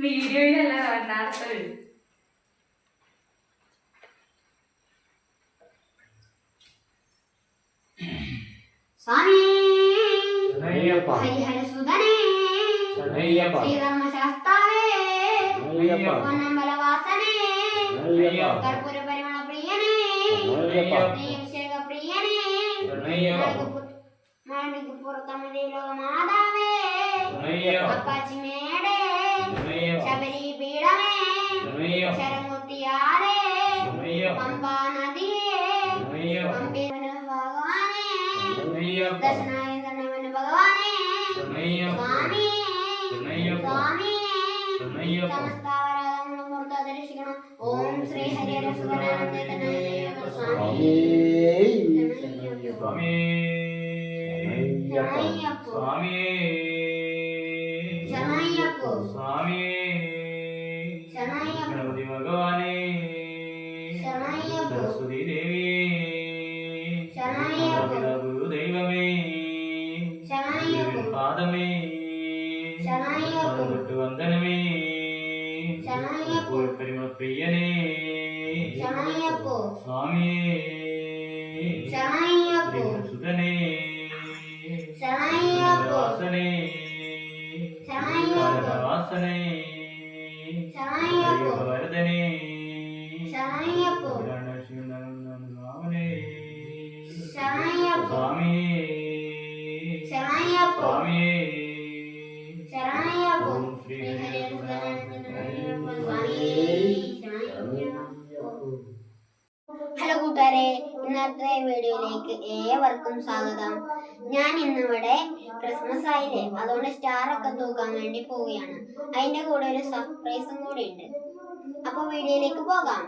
വീഡിയോയിലല്ല രണ്ടാമത്തെ ശരണയ്യപ്പ ശ്രീധർമ്മശാസ്താവേ. ശരണയ്യപ്പ പൊന്നമ്പലവാസനേ ശരണയ്യപ്പ കർപ്പൂര പരിമള പ്രിയനേ. പ്രിയനേ. ശരണയ്യപ്പ മണിക്ക് പുറത്തമതി ലോകമാതാവേ ശരണയ്യപ്പ അപ്പാച്ചിമേടേ ശരണയ്യപ്പ ശബരി പീഠമേ ശരണയ്യപ്പ ശരമുത്തിയാരേ ശരണയ്യപ്പ പമ്പാ നദിയേ ശരണയ്യപ്പ പമ്പേവന ഭഗവാനേ ശരണയ്യപ്പ ദശനായ തന്നവന ഭഗവാനേ ശരണയ്യപ്പ സ്വാമി ശരണയ്യപ്പ സ്വാമി ശരണയ്യപ്പ സമസ്താവരാധങ്ങളും പുറത്ത് ദർശിക്കണം ഓം ശ്രീ ഹരിഹരസുതനാനന്ദനായ സ്വാമി സ്വാമി ശരണയ്യപ്പോ സ്വാമി స్వామి. స్వామి. గణపతి భగవానే. సరస్వతీ దేవి గురు దైవమే పాదమే. పదకొట్టు వందనమే. పరిమ ప్రియనే. స్వామి. సుతనే सर्ववासने सर्ववर्धने ഇന്നത്തെ വീഡിയോയിലേക്ക് ഏവർക്കും സ്വാഗതം. ഞാൻ ഇന്നിവിടെ ക്രിസ്മസ് ആയില്ലേ? അതുകൊണ്ട് സ്റ്റാർ ഒക്കെ തൂക്കാൻ വേണ്ടി പോവുകയാണ്. അതിന്റെ കൂടെ ഒരു സർപ്രൈസും കൂടി ഉണ്ട്. അപ്പൊ വീഡിയോയിലേക്ക് പോകാം.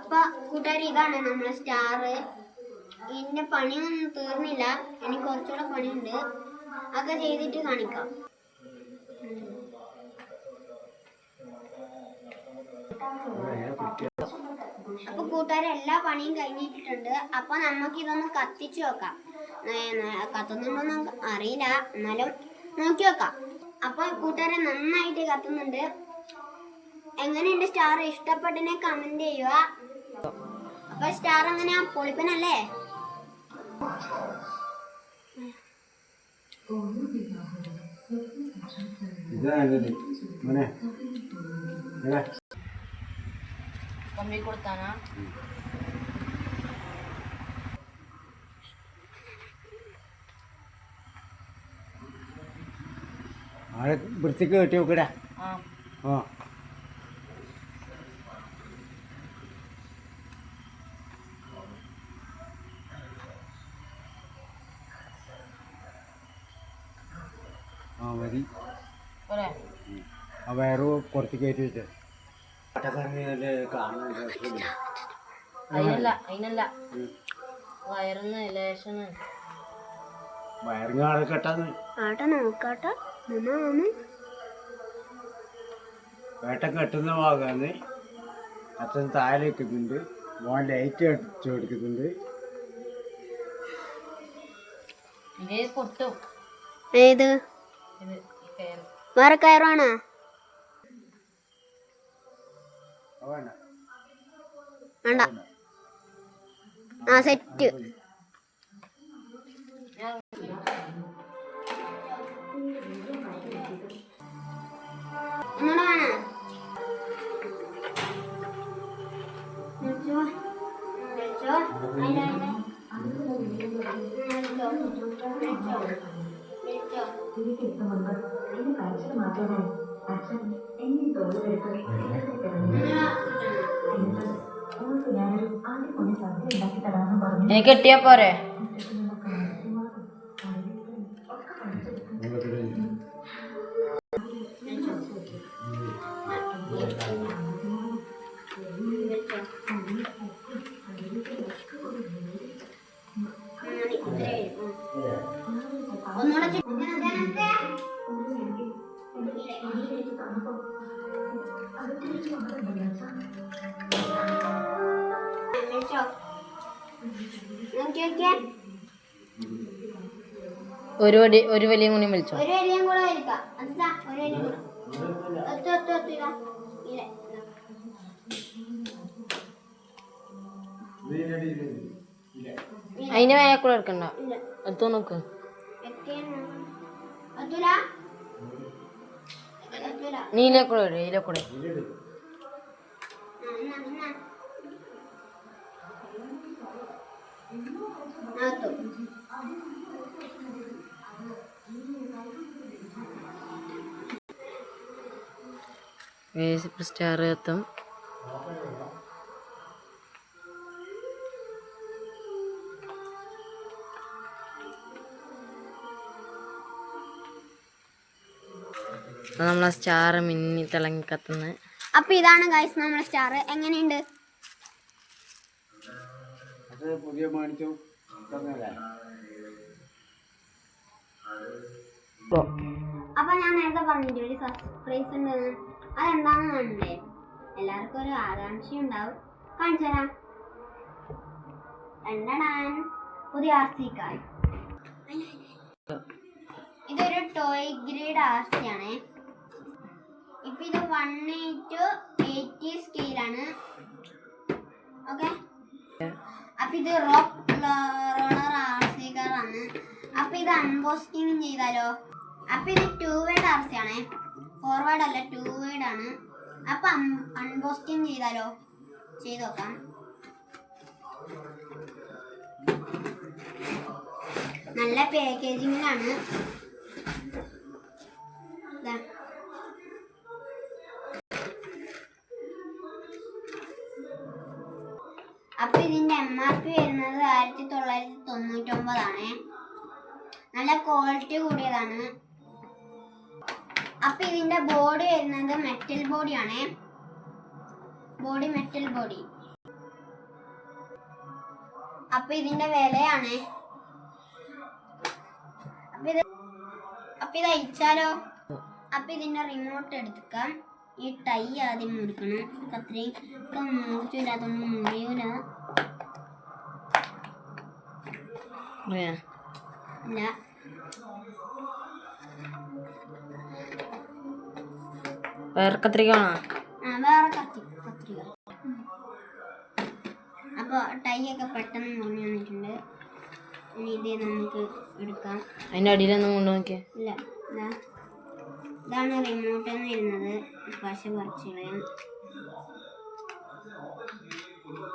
അപ്പൊ കൂട്ടുകാർ ഇതാണ് നമ്മളെ സ്റ്റാർ ഇതിന്റെ പണിയൊന്നും തീർന്നില്ല. എനിക്ക് കുറച്ചുകൂടെ പണിയുണ്ട്. അതൊക്കെ ചെയ്തിട്ട് കാണിക്കാം. അപ്പൊ കൂട്ടുകാരെ എല്ലാ പണിയും കഴിഞ്ഞിട്ടുണ്ട് അപ്പൊ നമുക്ക് ഇതൊന്ന് കത്തിച്ചു നോക്കാം കത്തുന്നുണ്ടോ നമുക്ക് അറിയില്ല. എന്നാലും നോക്കി നോക്കാം അപ്പൊ കൂട്ടുകാരെ നന്നായിട്ട് കത്തുന്നുണ്ട്. എങ്ങനെയുണ്ട് സ്റ്റാർ? ഇഷ്ടപ്പെട്ടിനെ കമന്റ് ചെയ്യുക. അപ്പൊ സ്റ്റാർ എങ്ങനെയാ പൊളിപ്പനല്ലേ? ഇതാണല്ലേ കമ്പി കൊടുത്താനാ? ആളെ വൃത്തിക്ക് കെട്ടി നോക്കടാ ആ. ആ. മതി ആ വയറ് പുറത്ത് കയറ്റി വെച്ചേ പട്ടക്കറിഞ്ഞല്ലേ കാണാൻ രസമില്ല. അതിനല്ല അതിനല്ല വയറിന്ന് ലേശന്ന് വയറിങ് ആളെ കെട്ടാന്ന് ആട്ടെ നോക്കാട്ടെ. നമ്മ വേട്ട കെട്ടുന്ന ഭാഗമാണ് അച്ഛൻ താഴെ വെക്കുന്നുണ്ട് മോൻ ലൈറ്റ് അടിച്ചു കൊടുക്കുന്നുണ്ട്. ഏത്? വേറെ കയറാണോ? വേണ്ട. ആ സെറ്റ് മാറ്റാനായി അച്ഛൻ എന്നെ വിളിച്ചോ എനിക്ക് കെട്ടിയാ പോരെ? ഒരു വടി ഒരു വലിയ കൂടി വിളിച്ചോ ഒരു വലിയ കൂടെ വലിക്കാം അതാ ഒരു വരിയും കൂടെ. ഒത്തു ഒത്തു ഒത്തു ഇതാ. ഇല്ല. അതിന്റെ മേലെ എടുക്കണ്ട. എത്തോ നോക്ക്. എത്തിയാണ് ഒത്തൂല? ഒത്തൂല നീലെ കൂടെ ഇട്. ഇതിലെ ആത്തു സ്റ്റാർ എത്തും നമ്മളെ സ്റ്റാർ മിന്നി തിളങ്ങി കത്തുന്നത്. അപ്പൊ ഇതാണ് ഗൈസ് നമ്മളെ സ്റ്റാർ. എങ്ങനെയുണ്ട്? പുതിയ തന്നല്ലേ അപ്പൊ ഞാൻ നേരത്തെ പറഞ്ഞിട്ട് ഒരു സർപ്രൈസ് ഉണ്ട് അതെന്താന്ന് കണ്ടേ എല്ലാവർക്കും ഒരു ആകാംക്ഷ ഉണ്ടാവും. കാണിച്ചു തരാം. രണ്ടടാൻ പുതിയ ആർ സി കാർ ഇതൊരു ടോയ് ഗ്രേഡ് ആർ സി ആണ്. ഇപ്പൊ ഇത് വൺ ടു എയ്റ്റി സ്കെയിലാണ് ഓക്കെ അപ്പൊ ഇത് റോക്ക് റോളർ ആർ ആണ് അപ്പൊ ഇത് അൺബോസ്റ്റിംഗ് ചെയ്താലോ? അപ്പൊ ഇത് ടൂ വേഡ് ആർ സി ആണേ ഫോർവേഡ് അല്ല ടൂ വേഡ് ആണ്. അപ്പൊ അൺബോസ്റ്റിംഗ് ചെയ്താലോ? ചെയ്ത് നോക്കാം. നല്ല പാക്കേജിങ്ങിലാണ് ദാ. അപ്പൊ ഇതിന്റെ എം ആർ പി വരുന്നത് ആയിരത്തി തൊള്ളായിരത്തി തൊണ്ണൂറ്റി ഒമ്പതാണ് നല്ല ക്വാളിറ്റി കൂടിയതാണ്. അപ്പൊ ഇതിന്റെ ബോഡി വരുന്നത് മെറ്റൽ ബോഡിയാണ് ബോഡി മെറ്റൽ ബോഡി അപ്പൊ ഇതിന്റെ വിലയാണ്. അപ്പൊ ഇത് അപ്പൊ ഇത് അയച്ചാലോ? അപ്പൊ ഇതിന്റെ റിമോട്ട് എടുക്കാം. ഈ ടൈ ആദ്യം മുറിക്കണം. അത്രയും ഒക്കെ മുറിച്ചില്ല അതൊന്നും മുറിയൂല. ഇല്ല. വേറെ കത്രിക വേണോ? വേറെ കത്രിക അപ്പോൾ ടൈ ഒക്കെ പെട്ടെന്ന് മുറിഞ്ഞു വന്നിട്ടുണ്ട്. ഇനി ഇത് നമുക്ക് എടുക്കാം. അതിന്റെ അടിയിലൊന്നും കൊണ്ടു നോക്കിയേ. ഇല്ല ഇതാണ് റിമോട്ട് എന്ന് വരുന്നത് പശ പറിച്ച് കളയാം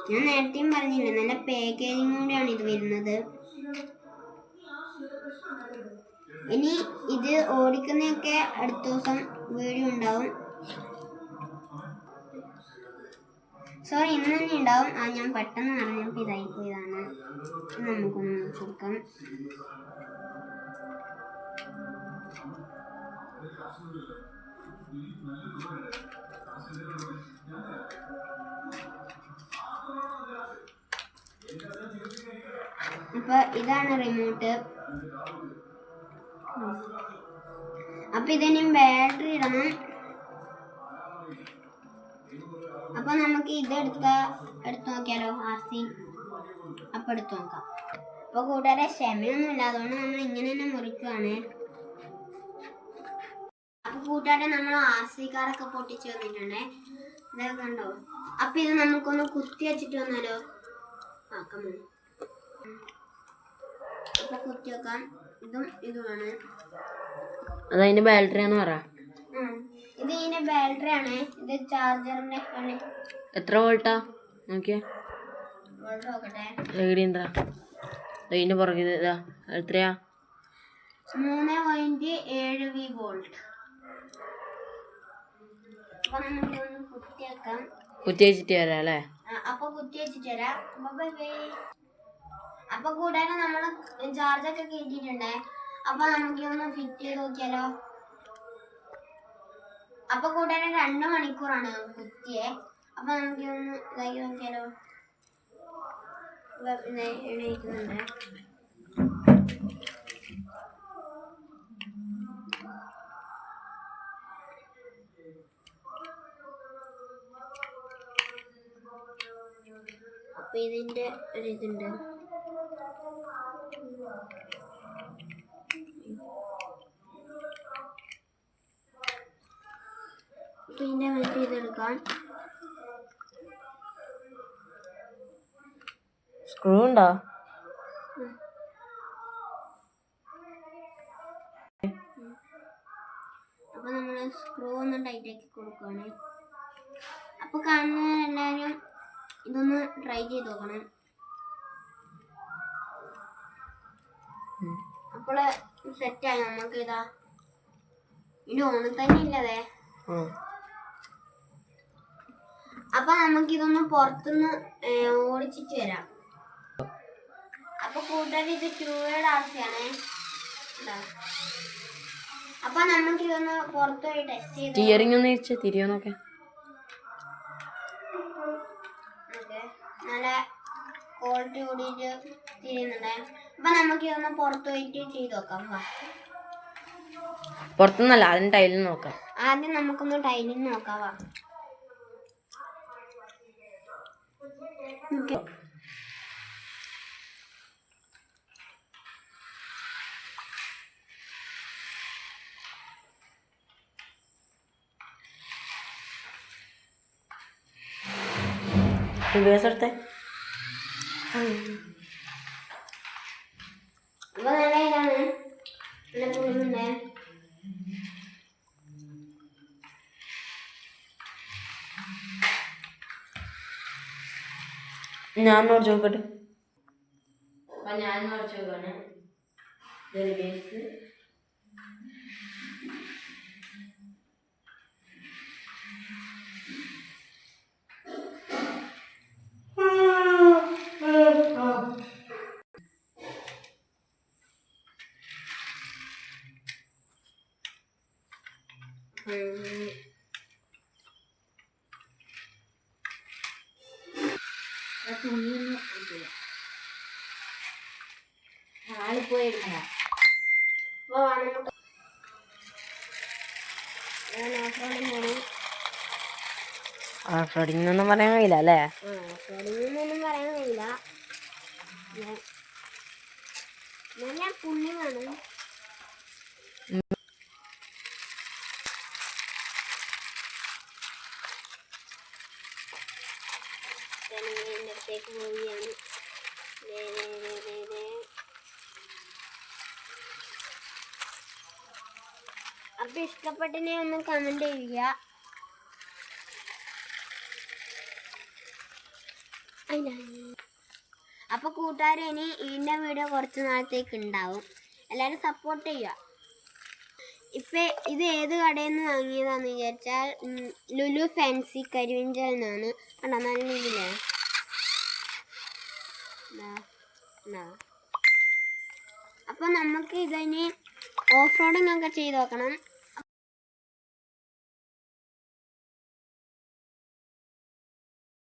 ഞാൻ നേരത്തെയും പറഞ്ഞില്ല നല്ല പാക്കേജിങ് കൂടെയാണ് ഇത് വരുന്നത്. ഇനി ഇത് ഓടിക്കുന്നതൊക്കെ അടുത്ത ദിവസം വീഡിയോ ഉണ്ടാവും. സോറി ഇന്ന് തന്നെ ഉണ്ടാവും. ആ ഞാൻ പെട്ടെന്ന് പറഞ്ഞപ്പോൾ ഇതായി പോയതാണ്. നമുക്കൊന്ന് നോക്കി കൊടുക്കാം അപ്പൊ ഇതാണ് റിമോട്ട് അപ്പൊ ഇതിന് ബാറ്ററി ഇടണം. അപ്പൊ നമുക്ക് ഇത് എടുത്ത എടുത്തു നോക്കിയാലോ ആർ സി അപ്പൊ എടുത്തു നോക്കാം. അപ്പൊ കൂട്ടുകാരെ ക്ഷമയൊന്നും ഇല്ല അതുകൊണ്ട് നമ്മൾ ഇങ്ങനെ തന്നെ മുറിക്കുകയാണ് അപ്പൊ കൂട്ടുകാരെ നമ്മൾ കാറൊക്കെ പൊട്ടിച്ച് വന്നിട്ടുണ്ടേ. ഇതൊക്കെ കണ്ടോ? അപ്പൊ ഇത് നമുക്കൊന്ന് കുത്തി വെച്ചിട്ട് വന്നാലോ? ആക്കാം അപ്പൊ കുത്തി വെക്കാം. ഇതും ഇതുമാണ് അതതിന്റെ ബാറ്ററി ആണെന്ന് പറ. ഇത് ഇതിന്റെ ബാറ്ററി ആണ് ഇത് ചാർജറിന്റെ ആണ്. എത്ര വോൾട്ടാ? നോക്കിയേ. വോൾട്ട് നോക്കട്ടെ. എവിടെയുണ്ടാ? ഇതിന്റെ പുറകിൽ ഇതാ. എത്രയാ? മൂന്ന് പോയിന്റ് ഏഴ് വി വോൾട്ട്. കുത്തി വെച്ചിട്ട് വരാം അല്ലേ അപ്പൊ കുത്തി വെച്ചിട്ട് വരാം. അപ്പൊ കൂടാതെ നമ്മൾ ചാർജൊക്കെ കയറ്റിട്ടുണ്ടേ അപ്പൊ നമുക്ക് ഒന്ന് ഫിറ്റ് ചെയ്ത് നോക്കിയാലോ? അപ്പൊ കൂടാതെ രണ്ട് മണിക്കൂറാണ് കുത്തിയെ. അപ്പൊ നമുക്ക് ഒന്ന് ഇതാക്കി നോക്കിയാലോ? എണീക്കുന്നുണ്ട് അപ്പൊ ഇതിന്റെ ഒരു ഇതുണ്ട്. പിന്നെ വെയിറ്റ് ഇതെടുക്കാൻ സ്ക്രൂ ഉണ്ടോ? ചെയ്ത് നോക്കണേ അപ്പോൾ ആയി നമുക്ക് ഇതാ. ഇനി ഓണം തന്നെ ഇല്ലതേ. അപ്പൊ നമുക്കിതൊന്ന് പുറത്തുനിന്ന് ഓടിച്ചിട്ട് വരാം. അപ്പൊ കൂട്ടുകാർ ഇത് ട്യൂബേഡ് ആർസിയാണേ ഇതാ. അപ്പൊ നമുക്കിതൊന്ന് ഇതൊന്ന് പുറത്തുപോയി ടെസ്റ്റ് ചെയ്ത് തിരിയോ നോക്കെ നല്ല ക്വാളിറ്റി കൂടിയിട്ട് തിരിയുന്നുണ്ട് അപ്പൊ നമുക്ക് ഇതൊന്ന് പുറത്ത് പോയിട്ട് ചെയ്ത് നോക്കാം വാ. പുറത്തുനിന്നല്ല ആദ്യം ടൈലിൽ നോക്കാം. ആദ്യം നമുക്കൊന്ന് ടൈലിങ് നോക്കാം വാ. റിവേഴ്സ് എടുത്തേ ഞാൻ ഓടിച്ചു നോക്കട്ടെ ഞാൻ ഓടിച്ചു നോക്കാണ് നമുക്ക് ഓഫ് റോഡിംഗ് ഒന്നും പറയാൻ കഴിയില്ല അല്ലേ? പറയാൻ കഴിയില്ല. ഞാൻ- എന്റെ അടുത്തേക്ക് പോവുകയാണ്. അപ്പൊ ഇഷ്ടപ്പെട്ടിനെ ഒന്ന് കമന്റ് ചെയ്യുക അപ്പൊ കൂട്ടുകാരെ ഇനി ഇതിന്റെ വീഡിയോ കുറച്ച് നാളത്തേക്ക് ഉണ്ടാവും എല്ലാരും സപ്പോർട്ട് ചെയ്യുക ഇപ്പൊ ഇത് ഏത് കടയിൽ നിന്ന് വാങ്ങിയതാന്ന് വിചാരിച്ചാൽ ലുലു ഫാൻസി കരിവിഞ്ചൽ എന്നാണ് കണ്ടോ നല്ല രീതിയിലേ ദാ, ദാ. അപ്പൊ നമുക്ക് ഇതിന് ഓഫ് റോഡിങ് ഒക്കെ ചെയ്ത് നോക്കണം